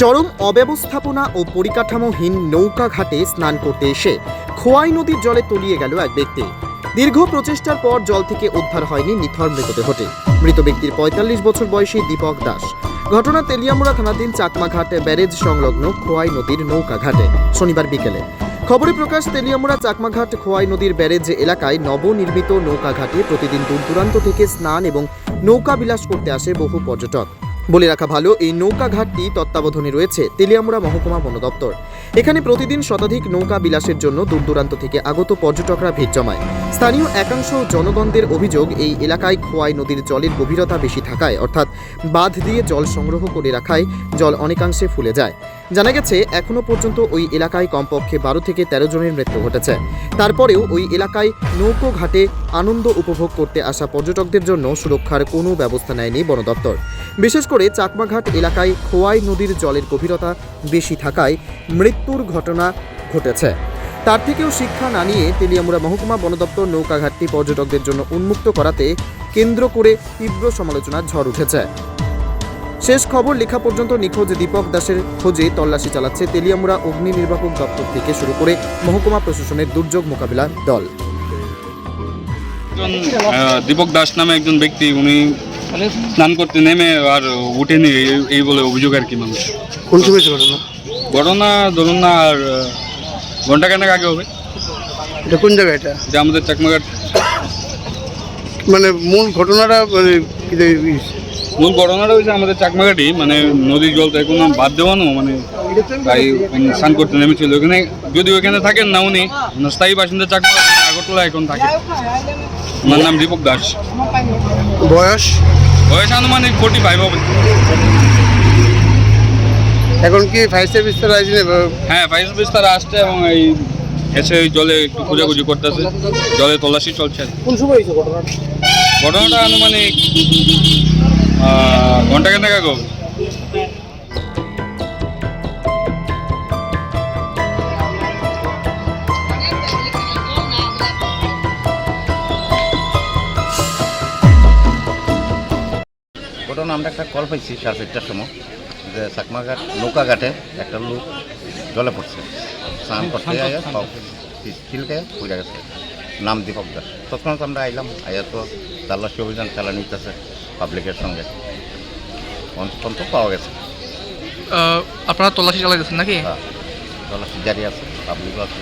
চরম অব্যবস্থাপনা ও পরিকাঠামোহীন নৌকা ঘাটে স্নান করতে এসে খোয়াই নদীর জলে তলিয়ে গেল এক ব্যক্তি। দীর্ঘ প্রচেষ্টার পর জল থেকে উদ্ধার হয়নি নিথর মৃতদেহটি মৃত ব্যক্তির পঁয়তাল্লিশ বছর বয়সী দীপক দাস। ঘটনা তেলিয়ামুড়া থানাধীন চাকমাঘাট ব্যারেজ সংলগ্ন খোয়াই নদীর নৌকা ঘাটে শনিবার বিকেলে। খবরে প্রকাশ, তেলিয়ামুড়া চাকমাঘাট খোয়াই নদীর ব্যারেজ এলাকায় নবনির্মিত নৌকা ঘাটে প্রতিদিন দূর দূরান্ত থেকে স্নান এবং নৌকা বিলাস করতে আসে বহু পর্যটক। বলে রাখা ভালো এই নৌকা ঘাটটি তত্ত্বাবধানে রয়েছে। তেলিয়ামুড়া মহকুমা বন দপ্তর। এখানে প্রতিদিন শতাধিক নৌকা বিলাসের জন্য দূর দূরান্ত থেকে আগত পর্যটকরা ভিড় জমায়। স্থানীয় একাংশ জনগণদের অভিযোগ, এই এলাকায় খোয়াই নদীর জলের গভীরতা বেশি থাকায়, অর্থাৎ বাঁধ দিয়ে জল সংগ্রহ করে রাখায় জল অনেকাংশে ফুলে যায়। জানা গেছে, এখনও পর্যন্ত ওই এলাকায় কমপক্ষে বারো থেকে তেরো জনের মৃত্যু ঘটেছে। তারপরেও ওই এলাকায় নৌকো ঘাটে আনন্দ উপভোগ করতে আসা পর্যটকদের জন্য সুরক্ষার কোনো ব্যবস্থা নেয়নি বন দপ্তর। বিশেষ করে চাকমাঘাট এলাকায় খোয়াই নদীর জলের গভীরতা বেশি থাকায় মৃত্যুর ঘটনা ঘটেছে। তার থেকেও শিক্ষা না নিয়ে তেলিয়ামুড়া মহকুমা বন দপ্তর নৌকাঘাটটি পর্যটকদের জন্য উন্মুক্ত করাতে কেন্দ্র করে তীব্র সমালোচনার ঝড় উঠেছে। শেষ খবর লেখা পর্যন্ত নিখোঁজ দীপক দাসের খোঁজে তল্লাশি চালাচ্ছে তেলিয়ামুড়া অগ্নি নির্বাপক দপ্তর থেকে শুরু করে মহকুমা প্রশাসনের দুর্যোগ মোকাবিলা দল। দীপক দাস নামে একজন ব্যক্তি উনি স্নান করতে নেমে আর উঠেনি এই- এই বলে অভিযোগ আর কি মানুষ কোন সময় ছিল ঘটনা ধরুন না আর আহ, ঘণ্টা খানেক আগে হবে। এটা কোন জায়গা এটা? যে আমাদের চাকমাঘাট। মানে মূল ঘটনাটা মানে কি যে- ই- মূল ঘটনাটা হয়েছে আমাদের চাকমাঘাটি মানে নদীর জল তো এখন বাদ দেওয়ানো মানে তাই উনি স্নান করতে নেমেছিল। ওখানে যদি ওখানে থাকেন না উনি উনি স্থায়ী বাসিন্দা চাকমা আগরতলা এখন থাকে। ওনার নাম দীপক দাস। বয়স? বয়স আনুমানিক ফোর্টি ফাইভ হবে। এখন কি ফায়ার সার্ভিস তারা হ্যাঁ ফাইভ বিস্তার আসছে এবং এই এসে ওই জলে একটু খোঁজাখুঁজি করতেছে। জলে তল্লাশি চলছে। কোন সময় হয়েছে ঘটনা ঘটনাটা আনুমানিক ঘণ্টা কেন হবে। ঘটনা আমরা একটা কল পাইছি সাড়ে চারটার সময়। যে চাকমাঘাট নৌকা ঘাটে একটা লোক জলে পড়ছে। স্নান করতে আয়া সব পড়ে গেছে। নাম দীপক দাস। তৎক্ষণাৎ আমরা আইলাম আয়া তো তাল্লাশি অভিযান চালানো নিতেছে পাবলিকের সঙ্গে। অন্তত পাওয়া গেছে। আপনারা তল্লাশি চালাইতেছেন নাকি? হ্যাঁ। তল্লাশি জারি আছে পাবলিকও আছে